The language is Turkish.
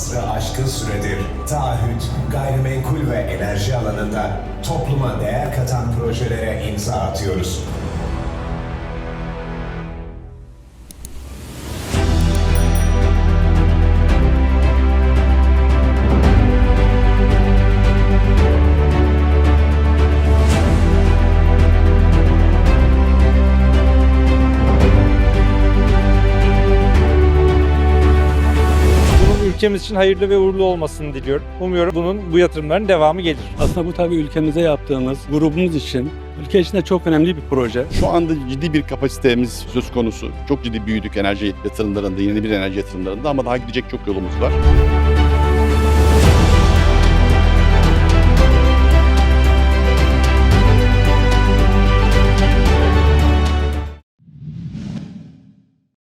asrı aşkın süredir taahhüt, gayrimenkul ve enerji alanında topluma değer katan projelere imza atıyoruz. Ülkemiz için hayırlı ve uğurlu olmasını diliyorum. Umuyorum bunun bu yatırımların devamı gelir. Aslında bu tabii ülkemize yaptığımız, grubumuz için, ülke için de çok önemli bir proje. Şu anda ciddi bir kapasitemiz söz konusu. Çok ciddi büyüdük enerji yatırımlarında, yeni bir enerji yatırımlarında ama daha gidecek çok yolumuz var.